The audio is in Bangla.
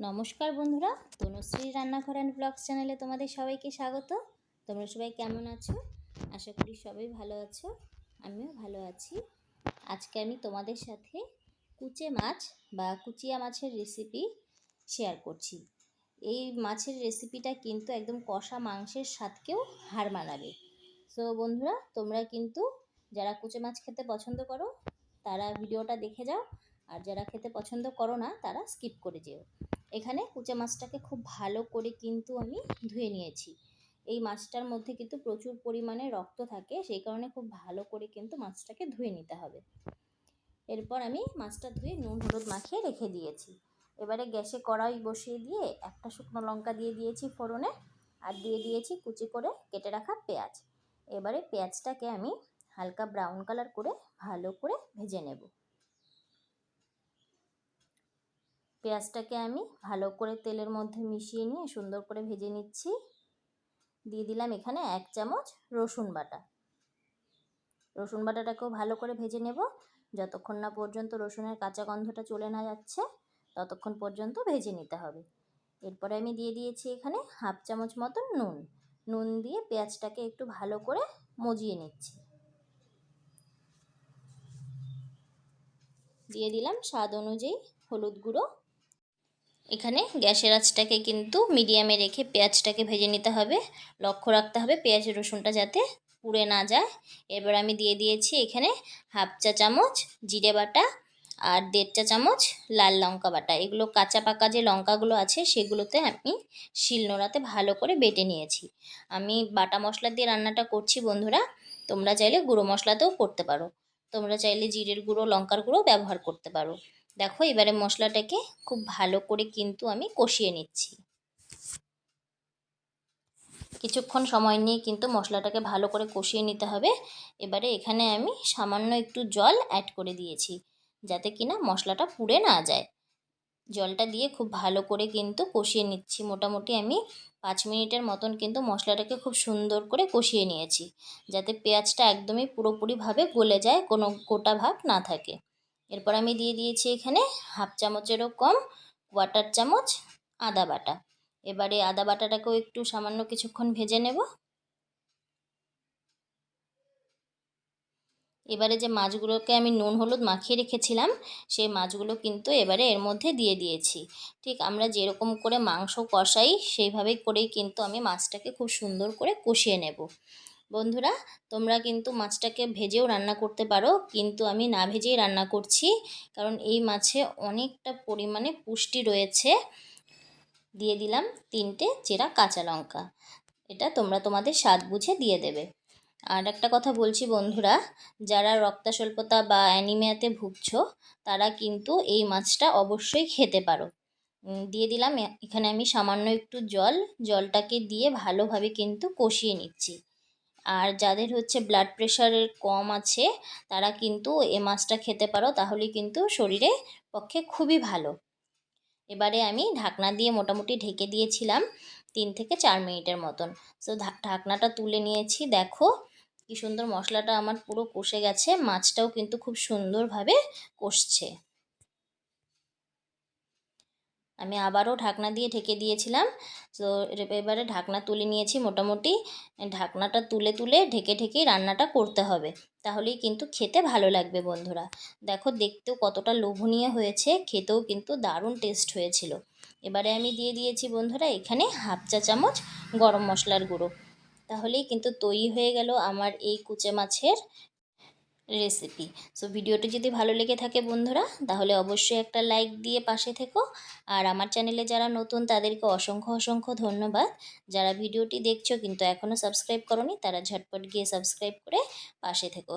নমস্কার বন্ধুরা, তনুশ্রী রান্নাঘর অ্যান্ড ব্লগস চ্যানেলে তোমাদের সবাইকে স্বাগত। তোমরা সবাই কেমন আছো? আশা করি সবাই ভালো আছো, আমিও ভালো আছি। আজকে আমি তোমাদের সাথে কুচে মাছ বা কুচিয়া মাছের রেসিপি শেয়ার করছি। এই মাছের রেসিপিটা কিন্তু একদম কষা মাংসের স্বাদকেও হার মানাবে। সো বন্ধুরা, তোমরা কিন্তু যারা কুচে মাছ খেতে পছন্দ করো, তারা ভিডিওটা দেখে যাও, আর যারা খেতে পছন্দ করো না, তারা স্কিপ করে যেও। এখানে কুচে মাছটাকে খুব ভালো করে কিন্তু আমি ধুয়ে নিয়েছি। এই মাছটার মধ্যে কিন্তু প্রচুর পরিমাণে রক্ত থাকে, সেই কারণে খুব ভালো করে কিন্তু মাছটাকে ধুয়ে নিতে হবে। এরপর আমি মাছটা ধুয়ে নুন হলুদ মাখিয়ে রেখে দিয়েছি। এবারে গ্যাসে কড়াই বসিয়ে দিয়ে একটা শুকনো লঙ্কা দিয়ে দিয়েছি ফোড়নে আর দিয়ে দিয়েছি কুচি করে কেটে রাখা পেঁয়াজ। এবারে পেঁয়াজটাকে আমি হালকা ব্রাউন কালার করে ভালো করে ভেজে নেব। পেঁয়াজটাকে আমি ভালো করে তেলের মধ্যে মিশিয়ে নিয়ে সুন্দর করে ভেজে নিচ্ছি। দিয়ে দিলাম এখানে এক চামচ রসুন বাটা। রসুন বাটাটাকেও ভালো করে ভেজে নেব। যতক্ষণ না পর্যন্ত রসুনের কাঁচা গন্ধটা চলে না যাচ্ছে, ততক্ষণ পর্যন্ত ভেজে নিতে হবে। এরপরে আমি দিয়ে দিয়েছি এখানে হাফ চামচ মতন নুন। নুন দিয়ে পেঁয়াজটাকে একটু ভালো করে মজিয়ে নিচ্ছি। দিয়ে দিলাম স্বাদ অনুযায়ী হলুদ গুঁড়ো। এখানে গ্যাসের আঁচটাকে কিন্তু মিডিয়ামে রেখে পেঁয়াজটাকে ভেজে নিতে হবে। লক্ষ্য রাখতে হবে পেঁয়াজ রসুনটা যাতে পুড়ে না যায়। এবার আমি দিয়ে দিয়েছি এখানে হাফ চা চামচ জিরে বাটা আর দেড় চা চামচ লাল লঙ্কা বাটা। এগুলো কাঁচা পাকা যে লঙ্কাগুলো আছে সেগুলোতে আমি শিলনোড়াতে ভালো করে বেটে নিয়েছি। আমি বাটা মশলা দিয়ে রান্নাটা করছি বন্ধুরা, তোমরা চাইলে গুঁড়ো মশলাতেও করতে পারো। তোমরা চাইলে জিরের গুঁড়ো, লঙ্কার গুঁড়ো ব্যবহার করতে পারো। দেখো, এবারে মশলাটাকে খুব ভালো করে কিন্তু আমি কষিয়ে নিচ্ছি। কিছুক্ষণ সময় নিয়ে কিন্তু মশলাটাকে ভালো করে কষিয়ে নিতে হবে। এবারে এখানে আমি সামান্য একটু জল অ্যাড করে দিয়েছি, যাতে কিনা মশলাটা পুড়ে না যায়। জলটা দিয়ে খুব ভালো করে কিন্তু কষিয়ে নিচ্ছি। মোটামুটি আমি পাঁচ মিনিটের মতন কিন্তু মশলাটাকে খুব সুন্দর করে কষিয়ে নিয়েছি, যাতে পেঁয়াজটা একদমই পুরোপুরিভাবে গলে যায়, কোনো গোটা ভাব না থাকে। এরপর আমি দিয়ে দিয়েছি এখানে হাফ চামচেরও কম কোয়াটার চামচ, আদা বাটা। এবারে আদা বাটাটাকেও একটু সামান্য কিছুক্ষণ ভেজে নেব। এবারে যে মাছগুলোকে আমি নুন, হলুদ মাখিয়ে রেখেছিলাম, সেই মাছগুলো কিন্তু এবারে এর মধ্যে দিয়ে দিয়েছি। ঠিক আমরা যেরকম করে মাংস কষাই, সেইভাবেই করেই কিন্তু আমি মাছটাকে খুব সুন্দর করে কষিয়ে নেব। বন্ধুরা, তোমরা কিন্তু মাছটাকে ভেজেও রান্না করতে পারো, কিন্তু আমি না ভেজেই রান্না করছি, কারণ এই মাছে অনেকটা পরিমাণে পুষ্টি রয়েছে। দিয়ে দিলাম তিনটে চেরা কাঁচা লঙ্কা, এটা তোমরা তোমাদের স্বাদ বুঝে দিয়ে দেবে। আর একটা কথা বলছি বন্ধুরা, যারা রক্তাস্বল্পতা বা অ্যানিমিয়াতে ভুগছ, তারা কিন্তু এই মাছটা অবশ্যই খেতে পারো। দিয়ে দিলাম এখানে আমি সামান্য একটু জল, জলটাকে দিয়ে ভালোভাবে কিন্তু কষিয়ে নিচ্ছি। আর যাদের হচ্ছে ব্লাড প্রেশারের কম আছে, তারা কিন্তু এ মাছটা খেতে পারো তাহলে কিন্তু শরীরে পক্ষে খুবই ভালো। এবারে আমি ঢাকনা দিয়ে মোটামুটি ঢেকে দিয়েছিলাম তিন থেকে চার মিনিটের মতন। সো ঢাকনাটা তুলে নিয়েছি, দেখো কি সুন্দর মশলাটা আমার পুরো কষে গেছে, মাছটাও কিন্তু খুব সুন্দরভাবে কষছে। আমি আবারও ঢাকনা দিয়ে ঢেকে দিয়েছিলাম। তো এবারে ঢাকনা তুলে নিয়েছি মোটামুটি। ঢাকনাটা তুলে তুলে ঢেকে ঢেকেই রান্নাটা করতে হবে। তাহলেই কিন্তু খেতে ভালো লাগবে বন্ধুরা। দেখো দেখতেও কতটা লোভনীয় হয়েছে, খেতেও কিন্তু দারুণ টেস্ট হয়েছিল। এবারে আমি দিয়ে দিয়েছি বন্ধুরা এখানে হাফ চা চামচ গরম মশলার গুঁড়ো। তাহলেই কিন্তু তৈরি হয়ে গেল আমার এই কুচে মাছের রেসিপি সো ভিডিওটি যদি ভালো লেগে থাকে বন্ধুরা, তাহলে অবশ্যই একটা লাইক দিয়ে পাশে থেকো। আর আমার চ্যানেলে যারা নতুন, তাদেরকে অসংখ্য অসংখ্য ধন্যবাদ। যারা ভিডিওটি দেখছ কিন্তু এখনও সাবস্ক্রাইব করনি, তারা ঝটপট গিয়ে সাবস্ক্রাইব করে পাশে থেকো।